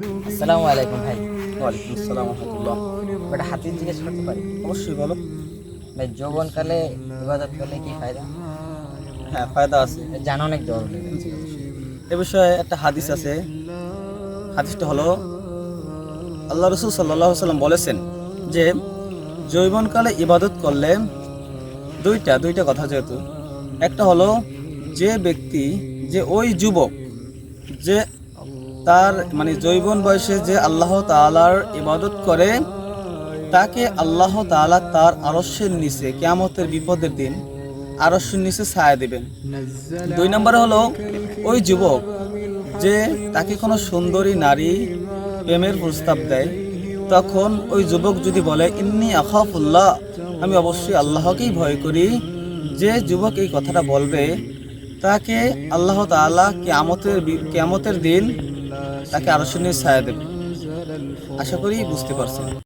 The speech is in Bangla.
আসসালামু আলাইকুম ভাই। ওয়ালাইকুম আসসালাম রহমতুল্লাহ। হাতির জিজ্ঞেস করতে পারি? অবশ্যই বলো। ভাই যৌবনকালে ইবাদত করলে কি ফায়দা? হ্যাঁ ফায়দা আছে। জানা অনেক জরুরি এ বিষয়ে একটা হাদিস আছে। হাদিসটা হলো আল্লাহ রসুল সাল্লাহ সাল্লাম বলেছেন যে জৈবনকালে ইবাদত করলে দুইটা দুইটা কথা যেহেতু। একটা হলো যে ব্যক্তি যে ওই যুবক যে তার মানে জৈবন বয়সে যে আল্লাহ তাআলার ইবাদত করে, তাকে আল্লাহ তাআলা তার আরস্যের নিচে, কেয়ামতের বিপদের দিন আরস্যের নিচে ছায়া দেবেন। দুই নম্বর হলো ওই যুবক যে তাকে কোনো সুন্দরী নারী প্রেমের প্রস্তাব দেয়, তখন ওই যুবক যদি বলে, ইন্নি আখাফুল্লাহ আমি অবশ্যই আল্লাহকেই ভয় করি। যে যুবক এই কথাটা বলবে, তাকে আল্লাহ তাআলা কেয়ামতের বি- কেয়ামতের দিন তাকে আরও ছায়া দেবে। আশা করি বুঝতে পারছেন।